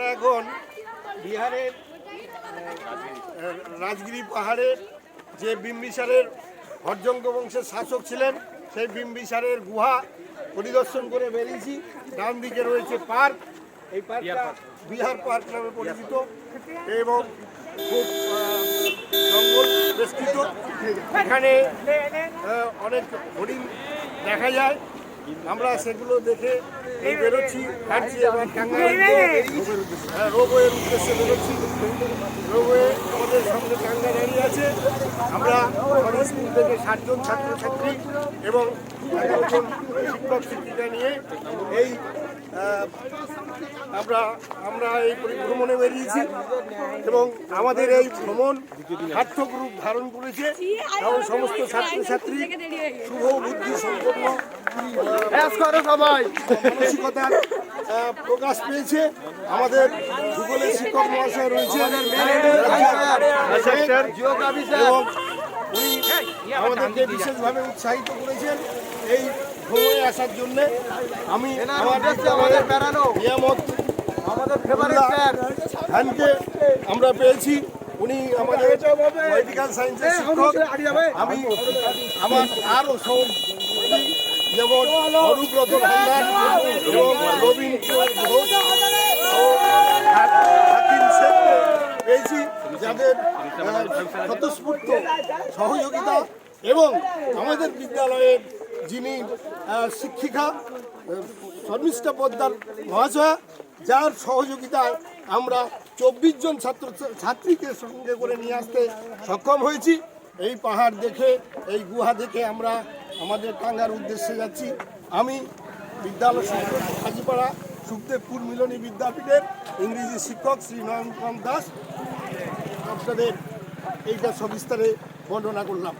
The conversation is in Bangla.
আমরা এখন বিহারের রাজগিরি পাহাড়ের যে বিম্বিসারের হরজঙ্গ বংশের শাসক ছিলেন, সেই বিম্বিসারের গুহা পরিদর্শন করে বেরিয়েছি। ডান দিকে রয়েছে পার্ক। এই পার্কটা বিহার পার্ক নামে পরিচিত এবং খুব জঙ্গল বেষ্টিত। এখানে অনেক হরিণ দেখা যায়। আমরা সেগুলো দেখে এই বেরোচ্ছি হাঁটছি এবং রোবয়ের উদ্দেশ্যে বেরোচ্ছি। রোবয়ে সঙ্গে টাঙ্গা দাঁড়িয়ে আছে। আমরা আমাদের স্কুল থেকে ষাটজন ছাত্রছাত্রী এবং এগারো জন শিক্ষক শিক্ষিকা নিয়ে এই আমরা আমরা এই পরিভ্রমণে বেরিয়েছি এবং আমাদের এই ভ্রমণ সার্থক রূপ ধারণ করেছে। এবং সমস্ত ছাত্রছাত্রী শুভ বুদ্ধি সম্পন্ন মানসিকতার আহ, প্রকাশ পেয়েছে। আমাদের ভূগোলের শিক্ষক মহাশয় রয়েছে এবং উনি আমাদেরকে বিশেষভাবে উৎসাহিত করেছেন এই ভ্রমণে আসার জন্য। আমি আমাদের আমাদের নিয়ামত আমরা পেয়েছি। উনি আমাদের পলিটিক্যাল সায়েন্সের শিক্ষক। আমি আমার আরও সব যেমন অনুব্রত ভান্ডার এবং আহ, স্বতঃস্ফূর্ত সহযোগিতা এবং আমাদের বিদ্যালয়ের যিনি শিক্ষিকা শর্মিষ্ঠা পোদ্দার মহাশয়া যার সহযোগিতায় আমরা চব্বিশ জন ছাত্র ছাত্রীকে সঙ্গে করে নিয়ে আসতে সক্ষম হয়েছি। এই পাহাড় দেখে এই গুহা দেখে আমরা আমাদের টাঙ্গার উদ্দেশ্যে যাচ্ছি। আমি বিদ্যালয় শিক্ষক হাজিপাড়া সুখদেবপুর মিলনী বিদ্যাপীঠের ইংরেজি শিক্ষক শ্রী নয়নকান্ত দাস। আপনাদের এইটা সবিস্তারে বর্ণনা করলাম।